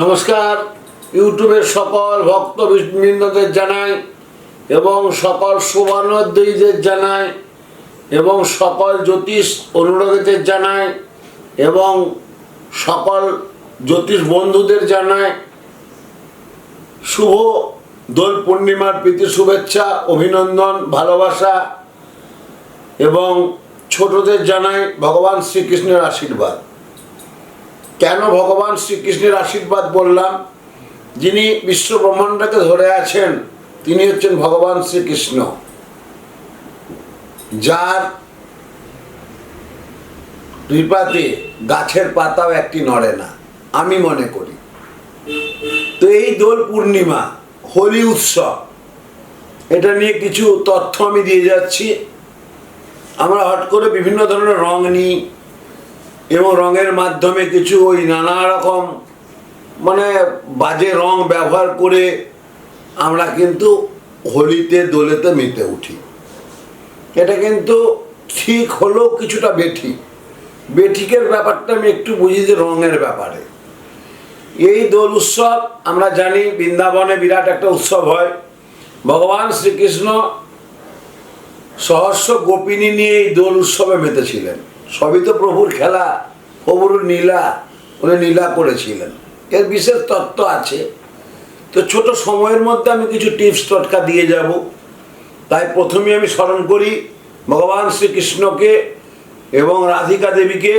নমস্কার। ইউটিউবের সকল ভক্তবৃন্দদের জানাই এবং সকল শুভানুদ্দয়ীদের জানাই এবং সকল জ্যোতিষ অনুরাগীদের জানাই এবং সকল জ্যোতিষ বন্ধুদের জানাই। শুভ দোল পূর্ণিমার প্রীতি, শুভেচ্ছা, অভিনন্দন, ভালোবাসা এবং ছোটদের জানাই ভগবান শ্রীকৃষ্ণের আশীর্বাদ। কেন ভগবান শ্রীকৃষ্ণের আশীর্বাদ বললাম? যিনি বিশ্ব ব্রহ্মাণ্ডকে ধরে আছেন, তিনি হচ্ছেন ভগবান শ্রীকৃষ্ণ। যার কৃপাতে গাছের পাতাও একটি নড়ে না, আমি মনে করি। তো এই দোল পূর্ণিমা, হোলি উৎসব, এটা নিয়ে কিছু তথ্য আমি দিয়ে যাচ্ছি। আমরা হট করে বিভিন্ন ধরনের রং নিই এবং রঙের মাধ্যমে কিছু ওই নানা রকম মানে বাজে রং ব্যবহার করে আমরা কিন্তু হোলিতে, দোলেতে মেতে উঠি। এটা কিন্তু ঠিক হলেও কিছুটা বেঠিক। বেঠিকের ব্যাপারটা আমি একটু বুঝি যে রঙের ব্যাপারে। এই দোল উৎসব, আমরা জানি বৃন্দাবনে বিরাট একটা উৎসব হয়। ভগবান শ্রীকৃষ্ণ সহস্র গোপিনী নিয়ে এই দোল উৎসবে মেতেছিলেন। সবই তো প্রভুর খেলা, প্রভুর নীলা উনি নীলা করেছিলেন। এর বিশেষ তত্ত্ব আছে। তো ছোট সময়ের মধ্যে আমি কিছু টিপস টটকা দিয়ে যাব। তাই প্রথমে আমি স্মরণ করি, ভগবান শ্রীকৃষ্ণকে এবং রাধিকা দেবীকে,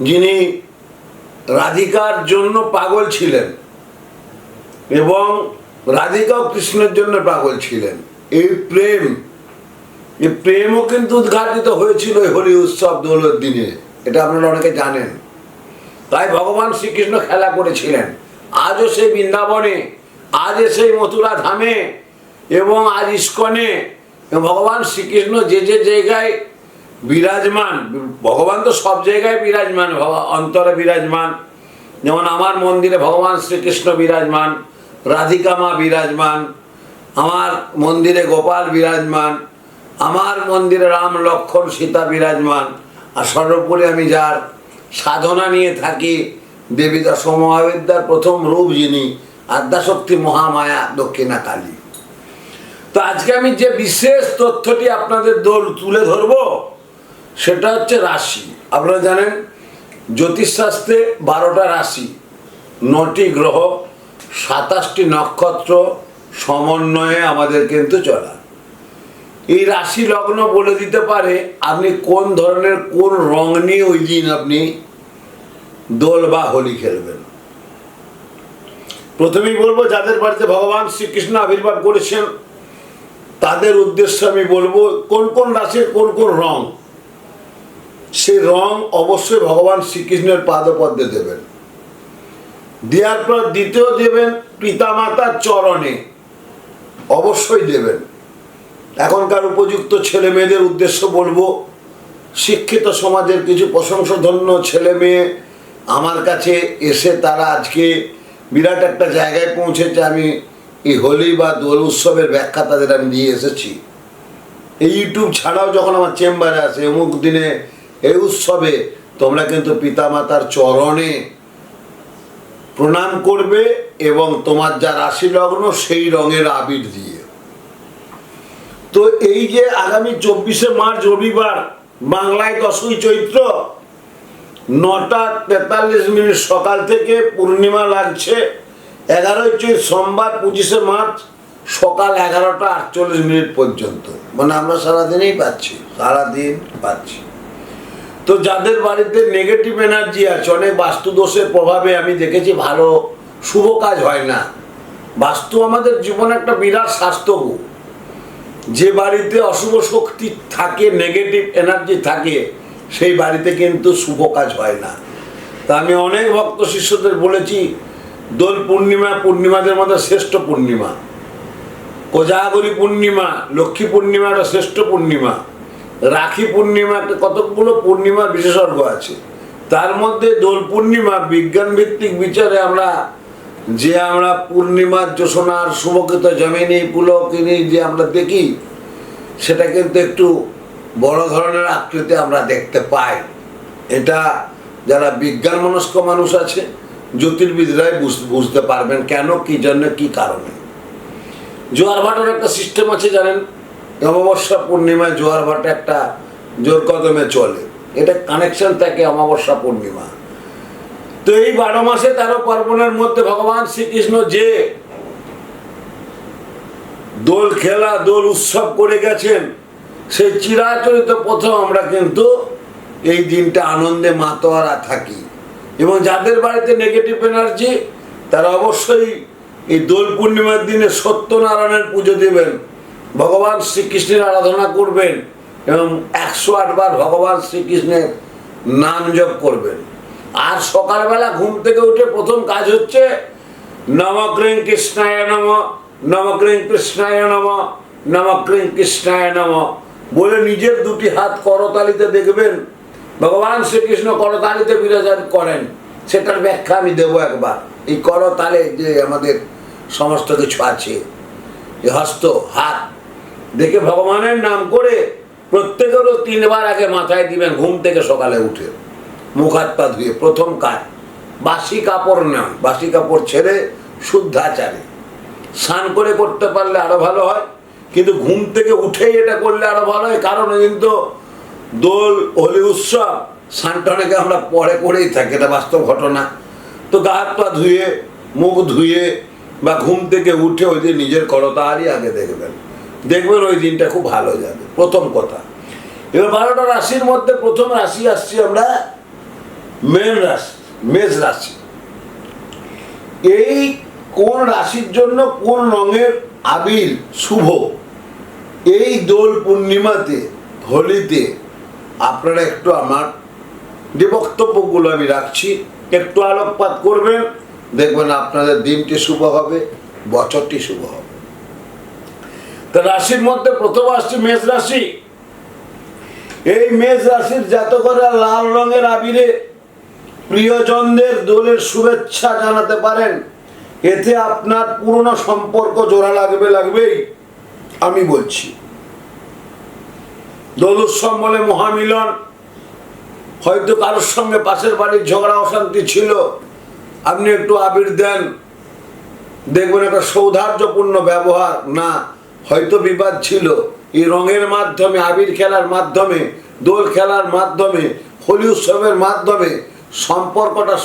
যিনি রাধিকার জন্য পাগল ছিলেন এবং রাধিকাও কৃষ্ণের জন্য পাগল ছিলেন। এই প্রেম এই প্রেমও কিন্তু উদ্ঘাটিত হয়েছিল হোলি উৎসব দোলের দিনে। এটা আপনারা অনেকে জানেন। তাই ভগবান শ্রীকৃষ্ণ খেলা করেছিলেন। আজও সেই বৃন্দাবনে, আজও সেই মথুরা ধামে এবং আজ ইস্কনে ভগবান শ্রীকৃষ্ণ যে যে জায়গায় বিরাজমান, ভগবান তো সব জায়গায় বিরাজমান অন্তরে বিরাজমান। যেমন আমার মন্দিরে ভগবান শ্রীকৃষ্ণ বিরাজমান, রাধিকা মা বিরাজমান, আমার মন্দিরে গোপাল বিরাজমান আমার মন্দিরে রাম লক্ষণ, সীতা বিরাজমান। আর সর্বোপরি আমি যার সাধনা নিয়ে থাকি, দেবী দশ মহাবিদ্যার প্রথম রূপ যিনি আদ্যাশক্তি মহামায়া দক্ষিণা কালী। তো আজকে আমি যে বিশেষ তথ্যটি আপনাদের দোল তুলে ধরব, সেটা হচ্ছে রাশি। আপনারা জানেন, জ্যোতিষশাস্ত্রে বারোটা রাশি। নটি গ্রহ, সাতাশটি নক্ষত্র, সমন্বয়ে আমাদের কিন্তু চলা। এই রাশি লগ্ন বলে দিতে পারে, আপনি কোন ধরনের, কোন রং নিয়ে ওই দিন আপনি দোল বা হোলি খেলবেন। প্রথমেই বলব, যাদের বাড়িতে ভগবান শ্রীকৃষ্ণ আবির্ভাব করেছেন, তাদের উদ্দেশ্যে আমি বলব, কোন কোন রাশির কোন কোন রং, সেই রং অবশ্যই ভগবান শ্রীকৃষ্ণের পাদপদ্মে দেবেন। দেওয়ার পর দ্বিতীয় দেবেন পিতামাতার চরণে, অবশ্যই দেবেন। এখনকার উপযুক্ত ছেলে মেয়েদের উদ্দেশ্য বলব, শিক্ষিত সমাজের কিছু প্রশংসাধন্য ছেলে মেয়ে আমার কাছে এসে তারা আজকে বিরাট একটা জায়গায় পৌঁছেছে। আমি এই হোলি বা দোল উৎসবের ব্যাখ্যা তাদের আমি দিয়ে এসেছি। এই ইউটিউব ছাড়াও যখন আমার চেম্বারে আসে, অমুক দিনে এই উৎসবে তোমরা কিন্তু পিতামাতার চরণে প্রণাম করবে এবং তোমার যা রাশি লগ্ন, সেই রঙের আবির দিয়ে। তো এই যে আগামী চব্বিশে মার্চ রবিবার বাংলায় দশই চৈত্র, নটা তেতাল্লিশ মিনিট সকাল থেকে পূর্ণিমা লাগছে, এগারোই চৈত সোমবার পঁচিশে মার্চ সকাল এগারোটা আটচল্লিশ মিনিট পর্যন্ত। মানে আমরা সারাদিনই পাচ্ছি, সারাদিন পাচ্ছি। তো যাদের বাড়িতে নেগেটিভ এনার্জি আছে, অনেক বাস্তু দোষের প্রভাবে আমি দেখেছি ভালো, শুভ কাজ হয় না। বাস্তু আমাদের জীবনে একটা বিরাট স্বাস্থ্যগু যে বাড়িতে অশুভ শক্তি থাকে নেগেটিভ এনার্জি থাকে, সেই বাড়িতে কিন্তু শুভ কাজ হয় না। তা আমি অনেক ভক্ত শিষ্যদের বলেছি, দোল পূর্ণিমা, পূর্ণিমাদের মধ্যে শ্রেষ্ঠ পূর্ণিমা। কোজাগরী পূর্ণিমা, লক্ষ্মী পূর্ণিমা একটা শ্রেষ্ঠ পূর্ণিমা। রাখি পূর্ণিমা একটা কতকগুলো পূর্ণিমার বিশেষজ্ঞ আছে। তার মধ্যে দোল পূর্ণিমা বিজ্ঞান ভিত্তিক বিচারে আমরা যে আমরা পূর্ণিমার যোশনার শুভকৃত জমিনী পুলকিনী যে আমরা দেখি, সেটা কিন্তু একটু বড় ধরনের আকৃতি আমরা দেখতে পাই। এটা যারা বিজ্ঞান মনস্ক মানুষ আছে, জ্যোতির্বিদরাই বুঝ- বুঝতে পারবেন কেন, কি জন্য, কি কারণে। জোয়ার ভাটার একটা সিস্টেম আছে, জানেন? অমাবস্যা পূর্ণিমায় জোয়ার ভাটা একটা জোর কদমে চলে। এটা কানেকশন থাকে অমাবস্যা পূর্ণিমা। তো এই বারো মাসে তেরো পার্বণের মধ্যে ভগবান শ্রীকৃষ্ণ যে দোল খেলা, দোল উৎসব করে গেছেন, সেই চিরাচরিত প্রথম আমরা কিন্তু এই দিনটা আনন্দে মাতোয়ারা থাকি। এবং যাদের বাড়িতে নেগেটিভ এনার্জি তারা অবশ্যই এই দোল পূর্ণিমার দিনে সত্যনারায়ণের পুজো দেবেন, ভগবান শ্রীকৃষ্ণের আরাধনা করবেন, এবং একশো আটবার ভগবান শ্রীকৃষ্ণের নাম জপ করবেন। আর সকালবেলা ঘুম থেকে উঠে প্রথম কাজ হচ্ছে নমক্রিং কৃষ্ণায় নম নমক্রিং কৃষ্ণায় নম নমক্রিং কৃষ্ণায় নম। বলে নিজের দুটি হাত করতালিতে দেখবেন, ভগবান শ্রীকৃষ্ণ করতালিতে বিরাজন করেন। সেটার ব্যাখ্যা আমি দেবো একবার। এই করতালে যে আমাদের সমস্ত কিছু আছে এই হস্ত, হাত, দেখে ভগবানের নাম করে প্রত্যেকেরও তিনবার আগে মাথায় দিবেন ঘুম থেকে সকালে উঠে। মুখ হাত পা ধুয়ে প্রথম কাজ। বাসি কাপড় নয় বাসি কাপড় ছেড়ে শুদ্ধাচারে। স্নান করে করতে পারলে আরও ভালো হয়, কিন্তু ঘুম থেকে উঠেই এটা করলে আরও ভালো হয়, কারণ কিন্তু দোল, হোলি, উৎসব, স্নানটা আমরা পরে করেই থাকি, এটা বাস্তব ঘটনা। তো গা হাত পা ধুয়ে, মুখ ধুয়ে বা ঘুম থেকে উঠে ওই দিন নিজের করতারই আগে দেখবেন। দেখবেন ওই দিনটা খুব ভালো যাবে, প্রথম কথা। এবার বারোটা রাশির মধ্যে প্রথম রাশি আসছি আমরা মেন রাশি মেষ রাশি এই কোন রাশির জন্য কোন রঙের আবির শুভ? এই দোল পূর্ণিমাতে, হোলিতে আপনারা একটু আমার যে বক্তব্যগুলো আমি রাখছি, একটু আলোকপাত করবেন, দেখবেন আপনাদের দিনটি শুভ হবে, বছরটি শুভ হবে। তা রাশির মধ্যে প্রথম আসছে মেষ রাশি। এই মেষ রাশির জাতকরা লাল রঙের আবিরে প্রিয়জনদের দোলের শুভেচ্ছা জানাতে পারেন। এতে আপনার পুরনো সম্পর্ক জোড়া লাগবে, লাগবেই, আমি বলছি। দোল উৎসব বলে মহামিলন, হয়তো কারোর সঙ্গে পাশের বাড়ির ঝগড়া, অশান্তি ছিল। আপনি একটু আবির দেন। দেখবেন একটা সৌধার্যপূর্ণ ব্যবহার। না, হয়তো বিবাদ ছিল। এই রঙের মাধ্যমে, আবির খেলার মাধ্যমে, দোল খেলার মাধ্যমে, হোলি উৎসবের মাধ্যমে সম্পর্কটা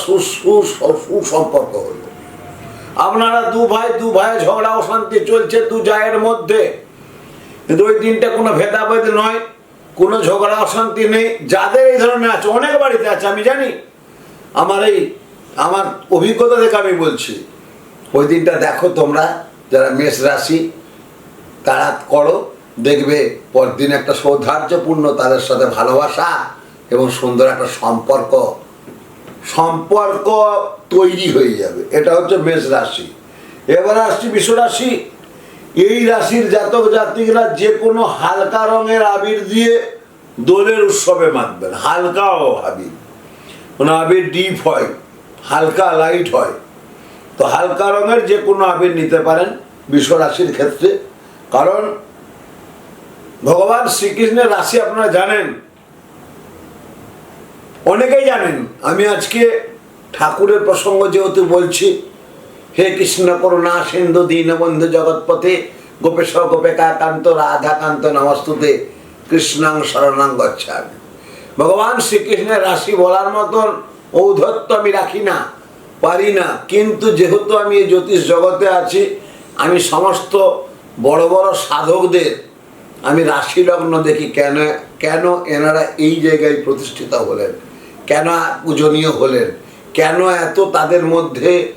সুসম্পর্ক হলো। আপনারা দু ভাই দু ভাই ঝগড়া, অশান্তি চলছে দু জায়ের মধ্যে। কিন্তু ওই দিনটা কোনো ভেদাভেদ নয়, কোনো ঝগড়া, অশান্তি নেই। যাদের এই ধরনের আছে, অনেক বাড়িতে আছে, আমি জানি। আমার এই, আমার অভিজ্ঞতা থেকে আমি বলছি, ওই দিনটা দেখো তোমরা, যারা মেষ রাশি, তারা করো, দেখবে পরদিন একটা সৌধার্যপূর্ণ তাদের সাথে ভালোবাসা এবং সুন্দর একটা সম্পর্ক। সম্পর্ক তৈরি হয়ে যাবে। এটা হচ্ছে মেষ রাশি। এবার আসছি বিশ্ব রাশি। এই রাশির জাতক জাতিকরা যে কোনো হালকা রঙের আবির দিয়ে দোলের উৎসবে মাতবেন। হালকা ও আবির। কোনো আবির ডিপ হয়, হালকা লাইট হয়। তো হালকা রঙের যে কোনো আবির নিতে পারেন বিশ্ব রাশির ক্ষেত্রে। কারণ ভগবান শ্রীকৃষ্ণের রাশি আপনারা জানেন অনেকেই জানেন, আমি আজকে ঠাকুরের প্রসঙ্গ যেহেতু বলছি, হে কৃষ্ণ করুণা, সিন্ধু দীনবন্ধু জগৎপথে গোপেশ গোপেকা কান্ত রাধাকান্ত নমস্তুতে, কৃষ্ণাং শরণাং গচ্ছামি। ভগবান শ্রীকৃষ্ণের রাশি বলার মতন ঔদ্ধত্য আমি রাখি না, পারি না। কিন্তু যেহেতু আমি এই জ্যোতিষ জগতে আছি, আমি সমস্ত বড় বড় সাধকদের, আমি রাশি লগ্ন দেখি কেন কেন এনারা এই জায়গায় প্রতিষ্ঠিত হলেন? কেন পূজনীয় হলেন? কেন এত তাদের মধ্যে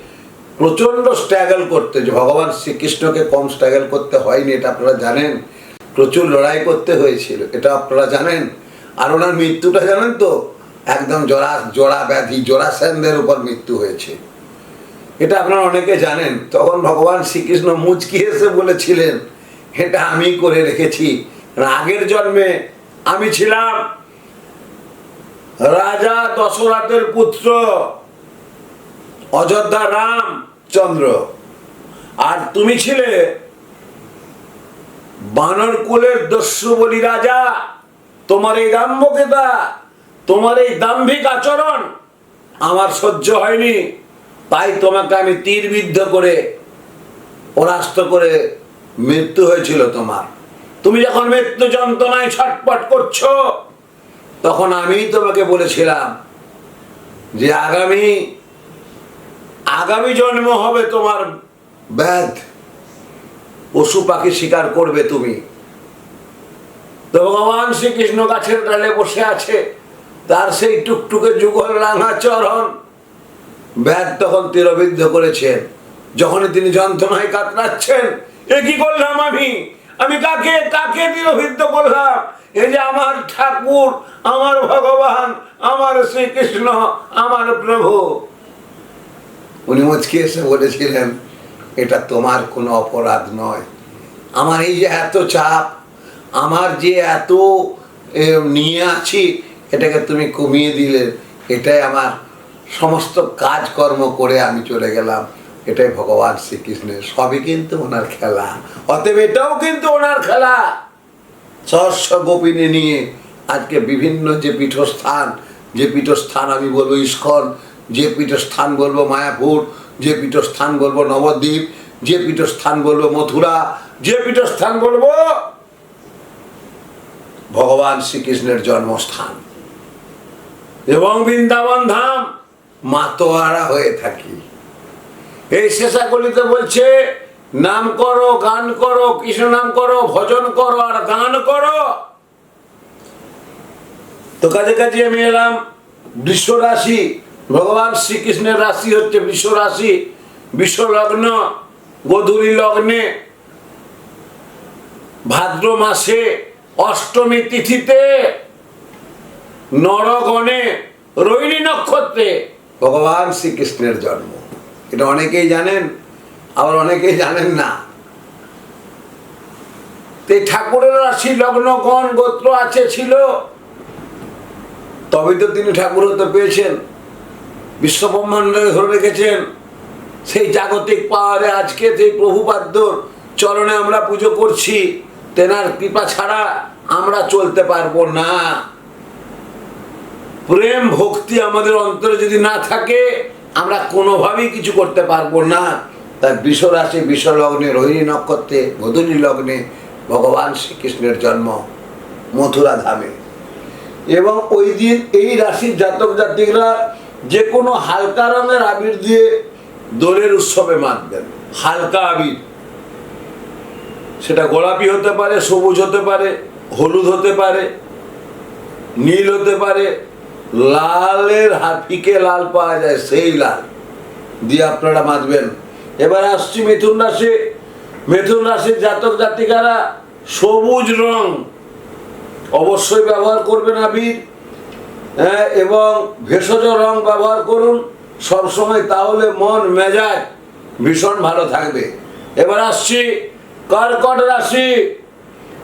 প্রচণ্ড স্ট্রাগল করতে? যে ভগবান শ্রীকৃষ্ণকে কম স্ট্রাগল করতে হয়নি, এটা আপনারা জানেন। প্রচুর লড়াই করতে হয়েছিল, এটা আপনারা জানেন। আর ওনার মৃত্যুটা জানেন তো? একদম জরা, জোড়া ব্যাধি জোড়াসেনদের উপর মৃত্যু হয়েছে। এটা আপনারা অনেকে জানেন। তখন ভগবান শ্রীকৃষ্ণ মুচকি এসে বলেছিলেন, এটা আমি করে রেখেছি। আগের জন্মে আমি ছিলাম রাজা দশরথের পুত্র। অযোধ্যা রাম চন্দ্র। আর তুমি ছিলে বানর কুলের দস্যু বলি রাজা। তোমার এই দাম্ভকেতা, তোমার এই দাম্ভিক আচরণ আমার সহ্য হয়নি। তাই তোমাকে আমি তীরবিদ্ধ করে পরাস্ত করে মৃত্যু হয়েছিল তোমার। তুমি যখন মৃত্যু যন্ত্রণায় ছটপট করছ তখন আমি তোমাকে বলেছিলাম যে আগামী আগামী জন্ম হবে তোমার ব্যাধ। পশু পাখি শিকার করবে তুমি। তো ভগবান শ্রীকৃষ্ণ গাছের ডালে বসে আছে, তার সেই টুকটুকে যুগল রাঙা চরণ। ব্যাগ তখন তীরবিদ্ধ করেছেন যখনই তিনি যন্ত্রণায় কাতরাচ্ছেন, এ কি করলাম আমি? আমি কাকে কাকে তীরবিদ্ধ করলাম? এই যে আমার ঠাকুর, আমার ভগবান, আমার শ্রীকৃষ্ণ, আমার প্রভু। উনি মুচকে এসে বলেছিলেন, এটা তোমার কোনো অপরাধ নয়। আমার এই যে এত চাপ, আমার যে এত নিয়ে আছি, এটাকে তুমি কমিয়ে দিলে। এটাই আমার সমস্ত কাজকর্ম করে আমি চলে গেলাম। এটাই ভগবান শ্রীকৃষ্ণের। সবই কিন্তু ওনার খেলা। অতএব এটাও কিন্তু ওনার খেলা। সহস্র গোপিনী নিয়ে আজকে বিভিন্ন যে পীঠস্থান যে পীঠস্থান আমি বলব ইস্কন, যে পীঠস্থান বলব মায়াপুর, যে পীঠস্থান বলব নবদ্বীপ, যে পীঠস্থান বলব মথুরা, যে পীঠস্থান বলব ভগবান শ্রীকৃষ্ণের জন্মস্থান। এবং বৃন্দাবন ধাম মাতোয়ারা হয়ে থাকি। এই শেষাকলিতে বলছে, নাম করো, গান করো, কৃষ্ণ নাম করো, ভজন করো, আর গান করো। তো কাজে কাজে আমি এলাম বৃষ রাশি ভগবান শ্রীকৃষ্ণের রাশি হচ্ছে বৃষ রাশি বিশ্ব লগ্ন গধূলি লগ্নে, ভাদ্র মাসে অষ্টমী তিথিতে, নরগণে রোহিণী নক্ষত্রে ভগবান শ্রীকৃষ্ণের জন্ম। এটা অনেকেই জানেন, আবার অনেকেই জানেন না। ঠাকুরের রাশি লগ্নগণ গোত্র আছে ছিল? তবে তো তিনি ঠাকুর হতে পেয়েছেন। বিশ্বব্রহ্মাণ্ডে ধরে রেখেছেন, সেই জাগতিক পাওয়ারে আজকে সেই প্রভুপাদ্যর চরণে আমরা পুজো করছি, তেনার কৃপা ছাড়া আমরা চলতে পারব না। প্রেম, ভক্তি আমাদের অন্তরে যদি না থাকে আমরা কোনোভাবেই কিছু করতে পারব না। তাই বিশ্ব রাশি বিশ্ব লগ্নে রোহিণী নক্ষত্রে গধূলি লগ্নে ভগবান শ্রীকৃষ্ণের জন্ম মথুরা ধামে। এবং ওই দিন এই রাশির জাতক জাতিকরা যে কোনো হালকা রঙের আবির দিয়ে দোলের উৎসবে মাতবেন। হালকা আবির। সেটা গোলাপি হতে পারে, সবুজ হতে পারে, হলুদ হতে পারে, নীল হতে পারে লালের হা- ফিকে লাল পাওয়া যায়, সেই লাল। দিয়ে আপনারা মাতবেন এবার আসছি মিথুন রাশি। মিথুন রাশির জাতক জাতিকারা সবুজ রং অবশ্যই ব্যবহার করবেন আবির। হ্যাঁ এবং ভেষজ রং ব্যবহার করুন। সবসময় তাহলে মন, মেজাজ ভীষণ ভালো থাকবে। এবার আসছি কর্কট রাশি।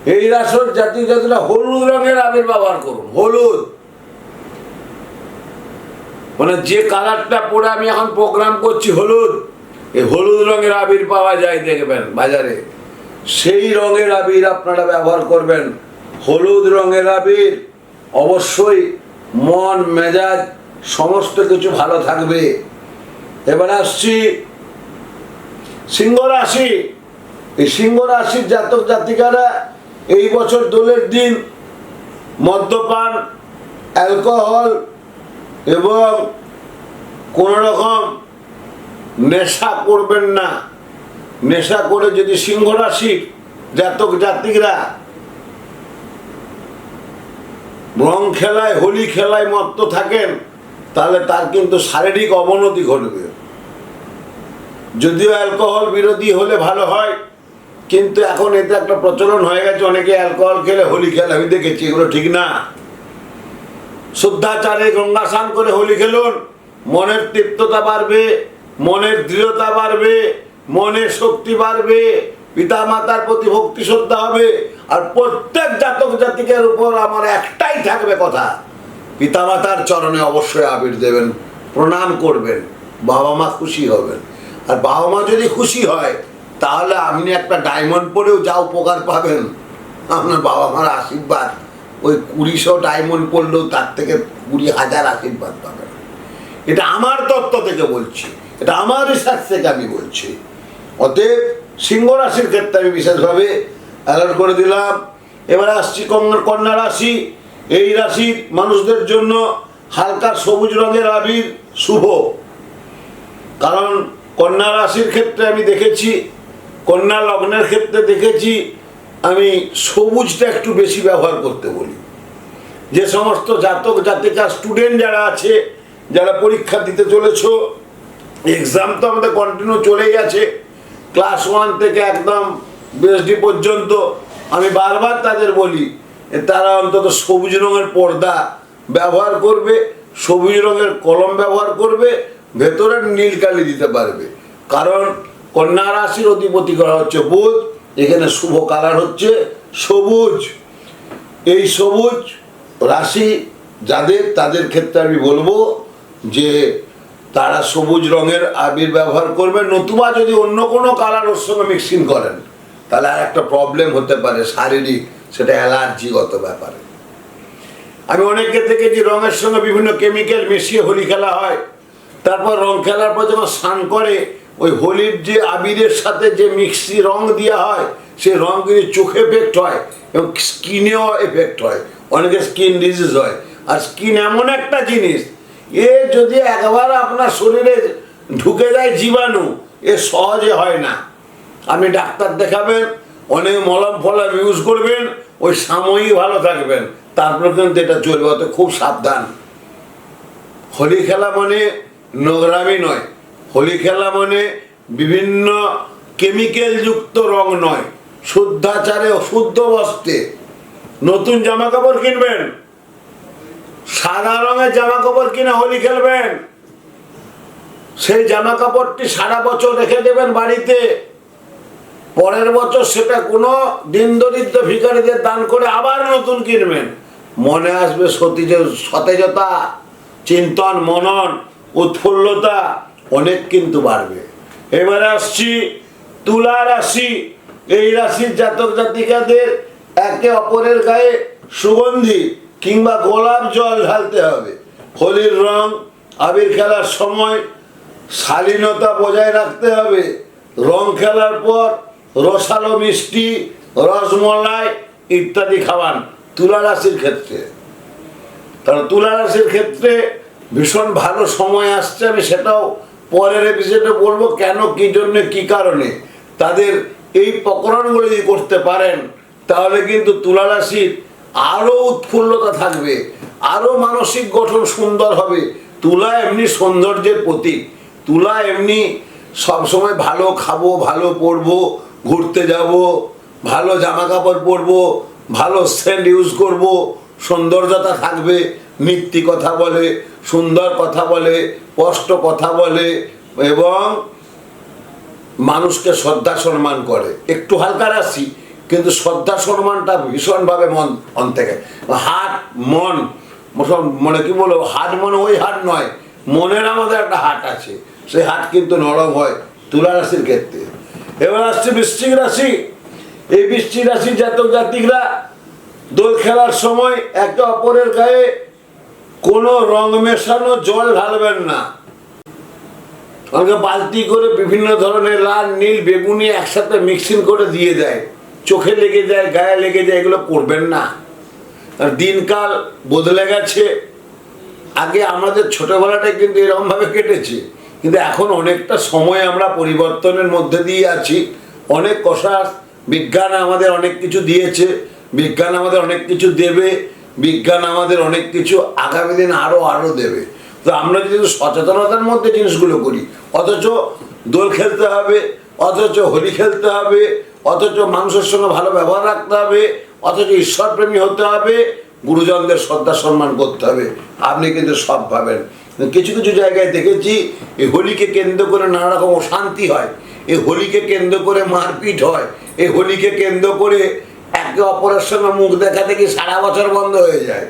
এই রাশির জাতি জাতিরা হলুদ রঙের আবির ব্যবহার করুন, হলুদ। মানে যে কালারটা পরে আমি এখন প্রোগ্রাম করছি হলুদ, এই হলুদ রঙের আবির পাওয়া যায় দেখবেন বাজারে। সেই রঙের আবির আপনারা ব্যবহার করবেন। হলুদ রঙের আবির, অবশ্যই মন, মেজাজ, সমস্ত কিছু ভালো থাকবে। এবার আসছি সিংহ রাশি। এই সিংহ রাশির জাতক জাতিকারা এই বছর দোলের দিন মদ্যপান, অ্যালকোহল এবং কোনো রকম নেশা করবেন না। নেশা করে যদি সিংহ রাশির জাতক জাতিকরা রং খেলায়, হোলি খেলায় মত্ত থাকেন, তাহলে তার কিন্তু শারীরিক অবনতি ঘটবে। যদিও অ্যালকোহল বিরোধী হলে ভালো হয়, কিন্তু এখন এতে একটা প্রচলন হয়ে গেছে। অনেকে অ্যালকোহল খেলে, হোলি খেলে, আমি দেখেছি, এগুলো ঠিক না। শুদ্ধাচারে গঙ্গা স্নান করে হোলি খেলুন। মনের তৃপ্ততা বাড়বে, মনের দৃঢ়তা বাড়বে, মনের শক্তি বাড়বে পিতা মাতার প্রতি ভক্তি শ্রদ্ধা হবে, আর প্রত্যেক জাতক জাতিকের উপর আমার একটাই থাকবে কথা। পিতা মাতার চরণে অবশ্যই আবির দেবেন, প্রণাম করবেন বাবা মা খুশি হবেন। আর বাবা মা যদি খুশি হয়, তাহলে আপনি একটা ডায়মন্ড পরেও যা উপকার পাবেন, আপনার বাবা মার আশীর্বাদ। ওই কুড়িশো ডায়মন্ড পড়লেও তার থেকে কুড়ি হাজার আশীর্বাদ পাবেন এটা আমার তত্ত্ব থেকে বলছি, এটা আমার রিসার্চ থেকে আমি বলছি। অতএব সিংহ রাশির ক্ষেত্রে আমি বিশেষভাবে অ্যালার্ট করে দিলাম, এবার আসছি কন্যা রাশি। এই রাশির মানুষদের জন্য হালকা সবুজ রঙের আবির শুভ। কারণ কন্যা রাশির ক্ষেত্রে আমি দেখেছি, কন্যা লগ্নের ক্ষেত্রে দেখেছি আমি সবুজটা একটু বেশি ব্যবহার করতে বলি। যে সমস্ত জাতক জাতিকা স্টুডেন্ট যারা আছে, যারা পরীক্ষা দিতে চলেছ এক্সাম তো আমাদের কন্টিনিউ চলেই আছে। ক্লাস ওয়ান থেকে একদম বিএসডি পর্যন্ত আমি বারবার তাদের বলি তারা অন্তত সবুজ রঙের পর্দা ব্যবহার করবে, সবুজ রঙের কলম ব্যবহার করবে, ভেতরে নীল কালি দিতে পারবে। কারণ কন্যা রাশির অধিপতি করা হচ্ছে বুধ এখানে শুভ কালার হচ্ছে সবুজ। এই সবুজ রাশি যাদের, তাদের ক্ষেত্রে আমি বলব যে তারা সবুজ রঙের আবির ব্যবহার করবে। নতুবা যদি অন্য কোনো কালার ওর সঙ্গে মিক্সিং করেন, তাহলে আর একটা প্রবলেম হতে পারে শারীরিক, সেটা অ্যালার্জিগত ব্যাপারে। আমি অনেককে দেখেছি রঙের সঙ্গে বিভিন্ন কেমিক্যাল মিশিয়ে হোলি খেলা হয়। তারপর রং খেলার পর যখন স্নান করে ওই হোলির যে আবিরের সাথে যে মিক্সি রং দেওয়া হয় সেই রং কিন্তু চোখে এফেক্ট হয় এবং স্কিনেও এফেক্ট হয় অনেকের স্কিন ডিজিজ হয়। আর স্কিন এমন একটা জিনিস, এ যদি একবার আপনার শরীরে ঢুকে যায় জীবাণু, এ সহজে হয় না। আপনি ডাক্তার দেখাবেন, অনেক মলম ফলম ইউজ করবেন, ওই সাময়িক ভালো থাকবেন। তারপর কিন্তু এটা চলবে, অত খুব সাবধান। হোলি খেলা মানে নোংরামি নয়। হোলি খেলা মানে বিভিন্ন কেমিক্যাল যুক্ত রং নয়, শুদ্ধাচারে শুদ্ধ বস্ত্রে। নতুন জামা কাপড় কিনবেন। সাদা রঙের জামা কাপড় কিনে হোলি খেলবেন। সেই জামা কাপড়টি সারা বছর রেখে দেবেন বাড়িতে। পরের বছর সেটা কোনো দিন দরিদ্র ভিখারিদের দান করে আবার নতুন কিনবেন। মনে আসবে সতীজ সতেজতা, চিন্তন, মনন, উৎফুল্লতা অনেক কিন্তু বাড়বে। এবারে আসছি তুলা রাশি। এই রাশির জাতক জাতিকাদের একে অপরের গায়ে সুগন্ধি কিংবা গোলাপ জল ঢালতে হবে। হোলির রং, আবির খেলার সময় শালীনতা বজায় রাখতে হবে। রং খেলার পর রসালো মিষ্টি, রসমলাই ইত্যাদি খাওয়ান তুলা রাশির ক্ষেত্রে। কারণ তুলা রাশির ক্ষেত্রে ভীষণ ভালো সময় আসছে, আমি সেটাও পরের এপিসোডে বলব কেন, কি জন্য, কি কারণে। তাদের এই প্রকরণগুলো যদি করতে পারেন, তাহলে কিন্তু তুলা রাশির আরও উৎফুল্লতা থাকবে আরও মানসিক গঠন সুন্দর হবে। তুলা এমনি সৌন্দর্যের প্রতীক। তুলা এমনি সবসময় ভালো খাব, ভালো পরবো, ঘুরতে যাব, ভালো জামা কাপড় পরবো, ভালো সেন্ট ইউজ করব, সৌন্দর্যতা থাকবে। মিথ্যি কথা বলে, সুন্দর কথা বলে, স্পষ্ট কথা বলে এবং মানুষকে শ্রদ্ধা সম্মান করে। একটু হালকা রাশি কিন্তু শ্রদ্ধা সম্মানটা ভীষণভাবে মন মন থেকে। হাট মন মানে কি বলব? হাট মনে ওই হাট নয়, মনের আমাদের একটা হাট আছে। সেই হাট কিন্তু নরম হয় তুলা রাশির ক্ষেত্রে। এবার আসছে বৃশ্চিক রাশি। এই বৃশ্চিক রাশির জাতক জাতিকরা দোল খেলার সময় একে অপরের গায়ে কোনো রং মেশানো জল ঢালবেন না। অনেকে বালতি করে বিভিন্ন ধরনের লাল, নীল, বেগুনি একসাথে মিক্সিং করে দিয়ে দেয়। চোখে লেগে যায়, গায়ে লেগে যায়, এগুলো করবেন না। আর দিনকাল বদলে গেছে। আগে আমাদের ছোটবেলাটাই কিন্তু এরকমভাবে কেটেছে। কিন্তু এখন অনেকটা সময় আমরা পরিবর্তনের মধ্যে দিয়ে আছি। অনেক কষা বিজ্ঞান আমাদের অনেক কিছু দিয়েছে। বিজ্ঞান আমাদের অনেক কিছু দেবে। বিজ্ঞান আমাদের অনেক কিছু আগামী দিন আরও আরও দেবে। তো আমরা যদি সচেতনতার মধ্যে জিনিসগুলো করি, অথচ দোল খেলতে হবে, অথচ হোলি খেলতে হবে, অথচ মানুষের সঙ্গে ভালো ব্যবহার রাখতে হবে, অথচ ঈশ্বরপ্রেমী হতে হবে, গুরুজনদের শ্রদ্ধা সম্মান করতে হবে, আপনি কিন্তু সব পাবেন। কিছু কিছু জায়গায় দেখেছি, এই হোলিকে কেন্দ্র করে নানা রকম অশান্তি হয়, এই হোলিকে কেন্দ্র করে মারপিট হয়, এই হোলিকে কেন্দ্র করে একে অপরের সঙ্গে মুখ দেখা দেখি সারা বছর বন্ধ হয়ে যায়।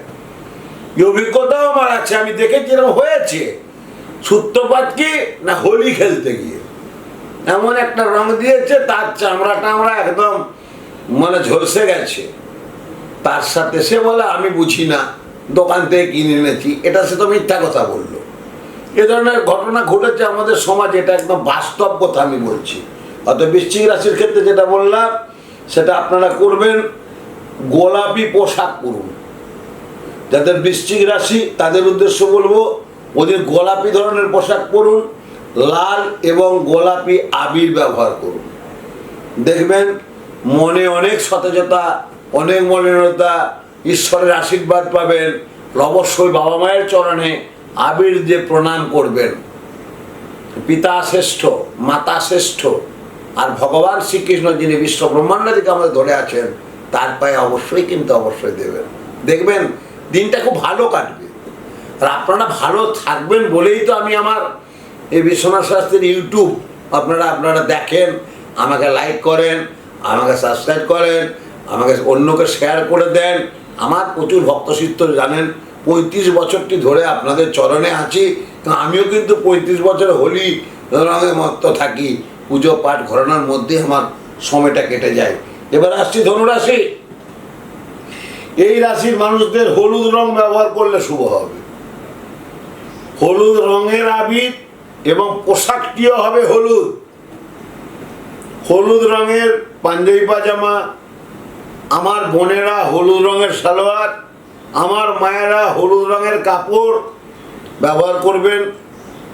অভিজ্ঞতাও আমার আছে আমি দেখেছি এরকম হয়েছে। সূত্রপাত কি না হোলি খেলতে গিয়ে। এমন একটা রং দিয়েছে, তার চামড়া টামড়া একদম মানে ঝলসে গেছে। তার সাথে সে বলে, আমি বুঝি না, দোকান থেকে কিনে এনেছি। এটা সে তো মিথ্যা কথা বলল। এ ধরনের ঘটনা ঘটেছে আমাদের সমাজে, এটা একদম বাস্তব কথা আমি বলছি। অত বৃশ্চিক রাশির ক্ষেত্রে যেটা বললাম সেটা আপনারা করবেন গোলাপি পোশাক পরুন। যাদের বৃশ্চিক রাশি, তাদের উদ্দেশ্য বলব, ওদের গোলাপি ধরনের পোশাক পরুন, লাল এবং গোলাপি আবির ব্যবহার করুন। দেখবেন মনে অনেক সতেজতা, অনেক মলিনতা, ঈশ্বরের আশীর্বাদ পাবেন, অবশ্যই বাবা মায়ের চরণে আবির দিয়ে প্রণাম করবেন। পিতা শ্রেষ্ঠ, মাতা শ্রেষ্ঠ আর ভগবান শ্রীকৃষ্ণ যিনি বিশ্ব থেকে আমাদের ধরে আছেন, তার পায়ে অবশ্যই কিন্তু অবশ্যই দেবেন। দেখবেন, দিনটা খুব ভালো কাটবে। আর আপনারা ভালো থাকবেন বলেই তো আমি আমার এই বিশ্বনাথ শাস্ত্রীর ইউটিউব, আপনারা আপনারা দেখেন, আমাকে লাইক করেন, আমাকে সাবস্ক্রাইব করেন, আমাকে অন্যকে শেয়ার করে দেন। আমার প্রচুর ভক্তচিত্ত জানেন, পঁয়ত্রিশ বছরটি ধরে আপনাদের চরণে আছি। তো আমিও কিন্তু পঁয়ত্রিশ বছর হোলি রঙের মত্ত থাকি। পুজো পাঠ ঘরানোর মধ্যে আমার সময়টা কেটে যায়। এবার আসছি ধনুরাশি। এই রাশির মানুষদের হলুদ রং ব্যবহার করলে শুভ হবে। হলুদ রঙের আবির এবং পোশাকটিও হবে হলুদ। হলুদ রঙের পাঞ্জাবি পাজামা, আমার বোনেরা হলুদ রঙের সালোয়ার, আমার মায়েরা হলুদ রঙের কাপড় ব্যবহার করবেন।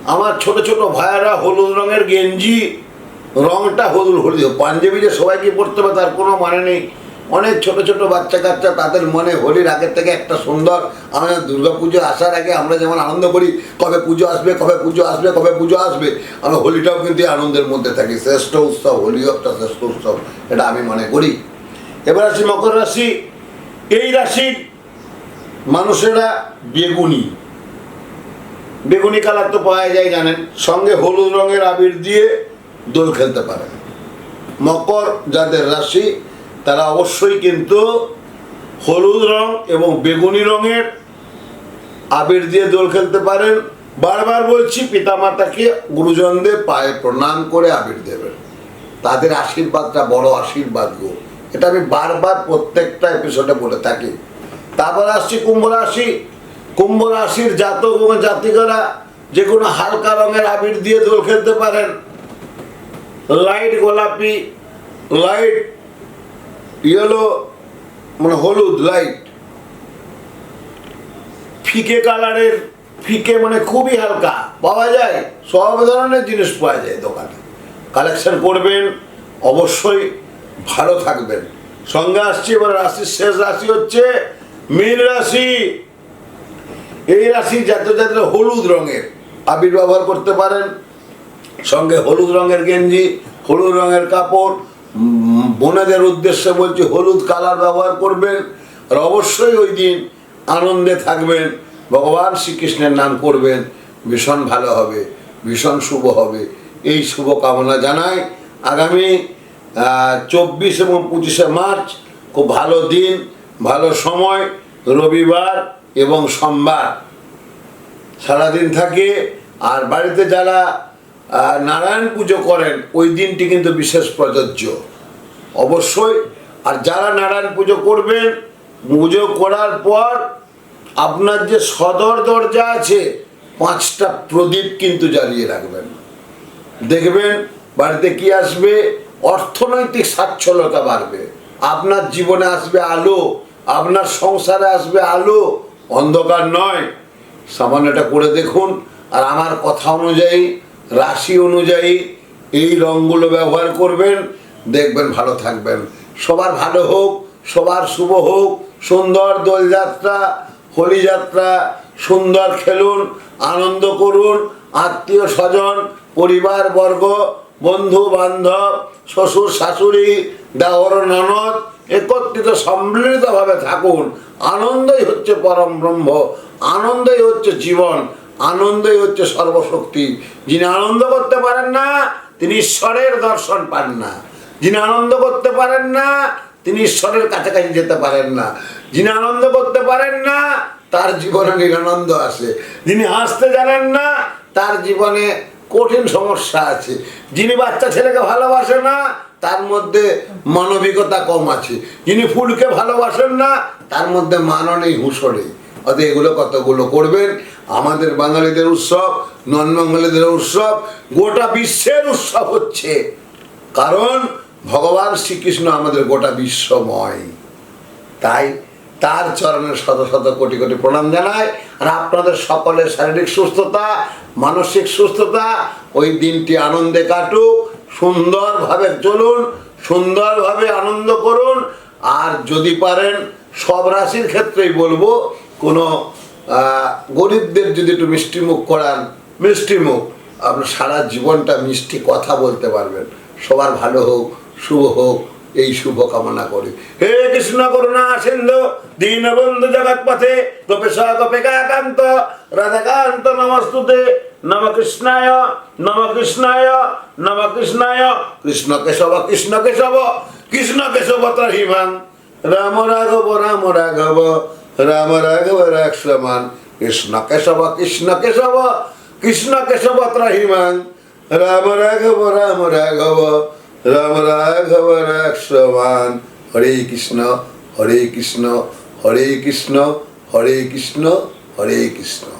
আমার ছোট ছোট ভাইয়েরা হলুদ রঙের গেঞ্জি রংটা হলুদ হলুদ। যে সবাইকে পড়তে হবে, তার কোনো মানে নেই। অনেক ছোট ছোট বাচ্চা কাচ্চা, তাদের মনে হোলির আগের থেকে একটা সুন্দর আমাদের দুর্গা পুজো আসার আগে আমরা যেমন আনন্দ করি, কবে পুজো আসবে, কবে পুজো আসবে, কবে পুজো আসবে, আমরা হোলিটাও কিন্তু আনন্দের মধ্যে থাকি। শ্রেষ্ঠ উৎসব, হোলিও একটা শ্রেষ্ঠ উৎসব, এটা আমি মনে করি। এবার আসি মকর রাশি। এই রাশির মানুষেরা বেগুনি। বেগুনি কালার তো পাওয়া যায়, জানেন। সঙ্গে হলুদ রঙের আবির দিয়ে দোল খেলতে পারেন মকর যাদের রাশি, তারা অবশ্যই কিন্তু হলুদ রং এবং বেগুনি রঙের আবির দিয়ে দোল খেলতে পারেন। বারবার বলছি, পিতামাতাকে গুরুজনদের পায়ে প্রণাম করে আবির দেবেন। তাদের আশীর্বাদটা বড় আশীর্বাদ গো। এটা আমি বারবার প্রত্যেকটা এপিসোডে বলে থাকি। তারপর আসছি কুম্ভ রাশি। কুম্ভ রাশির জাতক এবং জাতিকারা যে কোনো হালকা রঙের আবির দিয়ে দোল খেলতে পারেন। লাইট গোলাপি, লাইট ইয়েলো মানে হলুদ লাইট ফিকে কালারের, ফিকে মানে খুবই হালকা। পাওয়া যায়, সব ধরনের জিনিস পাওয়া যায় দোকানে। কালেকশন করবেন, অবশ্যই ভালো থাকবেন। সঙ্গে আসছি, এবার রাশির শেষ রাশি হচ্ছে মীন রাশি। এই রাশি যাতে যাতে হলুদ রঙের। আবির ব্যবহার করতে পারেন। সঙ্গে হলুদ রঙের গেঞ্জি, হলুদ রঙের কাপড় বোনেদের উদ্দেশ্যে বলছি হলুদ কালার ব্যবহার করবেন আর অবশ্যই ওই দিন আনন্দে থাকবেন, ভগবান শ্রীকৃষ্ণের নাম করবেন, ভীষণ ভালো হবে, ভীষণ শুভ হবে। এই শুভ কামনা জানাই আগামী চব্বিশ এবং পঁচিশে মার্চ খুব ভালো দিন, ভালো সময়, রবিবার এবং সোমবার। সারাদিন থাকে আর বাড়িতে যারা নারায়ণ পুজো করেন, ওই দিনটি কিন্তু বিশেষ প্রযোজ্য। অবশ্যই, আর যারা নারায়ণ পুজো করবেন, পুজো করার পর আপনার যে সদর দরজা আছে, পাঁচটা প্রদীপ কিন্তু জ্বালিয়ে রাখবেন। দেখবেন, বাড়িতে কি আসবে? অর্থনৈতিক সাচ্ছলতা বাড়বে। আপনার জীবনে আসবে আলো, আপনার সংসারে আসবে আলো। অন্ধকার নয়। সামান্যটা করে দেখুন, আর আমার কথা অনুযায়ী রাশি অনুযায়ী এই রঙগুলো ব্যবহার করবেন, দেখবেন ভালো থাকবেন। সবার ভালো হোক, সবার শুভ হোক, সুন্দর দোলযাত্রা হোলি যাত্রা সুন্দর খেলুন, আনন্দ করুন, আত্মীয় স্বজন, পরিবার, বর্গ, বন্ধু, বান্ধব, শ্বশুর, শাশুড়ি, দেওর, ননদ, একত্রিত সম্মিলিতভাবে থাকুন। আনন্দই হচ্ছে পরম ব্রহ্ম, আনন্দই হচ্ছে জীবন। আনন্দই হচ্ছে সর্বশক্তি। যিনি আনন্দ করতে পারেন না, তিনি ঈশ্বরের দর্শন পান না। যিনি আনন্দ করতে পারেন না, তিনি ঈশ্বরের কাছাকাছি যেতে পারেন না। যিনি আনন্দ করতে পারেন না, তার জীবনে নিরানন্দ আসে যিনি হাসতে জানেন না, তার জীবনে কঠিন সমস্যা আছে। যিনি বাচ্চা ছেলেকে ভালোবাসে না, তার মধ্যে মানবিকতা কম আছে। যিনি ফুলকে ভালোবাসেন না, তার মধ্যে মানও নেই হুঁশো নেই অতএব এগুলো কতগুলো করবেন? আমাদের বাঙালিদের উৎসব নন বাঙালিদের উৎসব, গোটা বিশ্বের উৎসব হচ্ছে। কারণ ভগবান শ্রীকৃষ্ণ আমাদের গোটা বিশ্বময়। তাই তার চরণের শত শত কোটি কোটি প্রণাম জানায় আর আপনাদের সকলের শারীরিক সুস্থতা, মানসিক সুস্থতা, ওই দিনটি আনন্দে কাটুক, সুন্দরভাবে চলুন, সুন্দরভাবে আনন্দ করুন। আর যদি পারেন, সব রাশির ক্ষেত্রেই বলব কোনো গরিবদের যদি একটু মিষ্টি মুখ করান, মিষ্টি মুখ আপনার সারা জীবনটা মিষ্টি কথা বলতে পারবেন। সবার ভালো হোক, শুভ হোক, এই শুভ কামনা করি। হে কৃষ্ণ করুণা সিন্ধু, দীনবন্ধু জগৎ পথে গোপেশ গোপিকাকান্ত, রাধাকান্ত নমস্তুতে, নম কৃষ্ণায় নম কৃষ্ণায় নম কৃষ্ণায়, কৃষ্ণ কেশব কৃষ্ণ কেশব কৃষ্ণ কেশব ত্রহিমাং রাম রাঘব রাম রাঘব রাম রাঘব রাক্ষমান কৃষ্ণ কেশব কৃষ্ণ কেশব কৃষ্ণ কেশব ত্রাহিমান রাম রাঘব রাম রাঘব রাম রাঘব রাক্ষমান হরে কৃষ্ণ হরে কৃষ্ণ হরে কৃষ্ণ হরে কৃষ্ণ হরে কৃষ্ণ।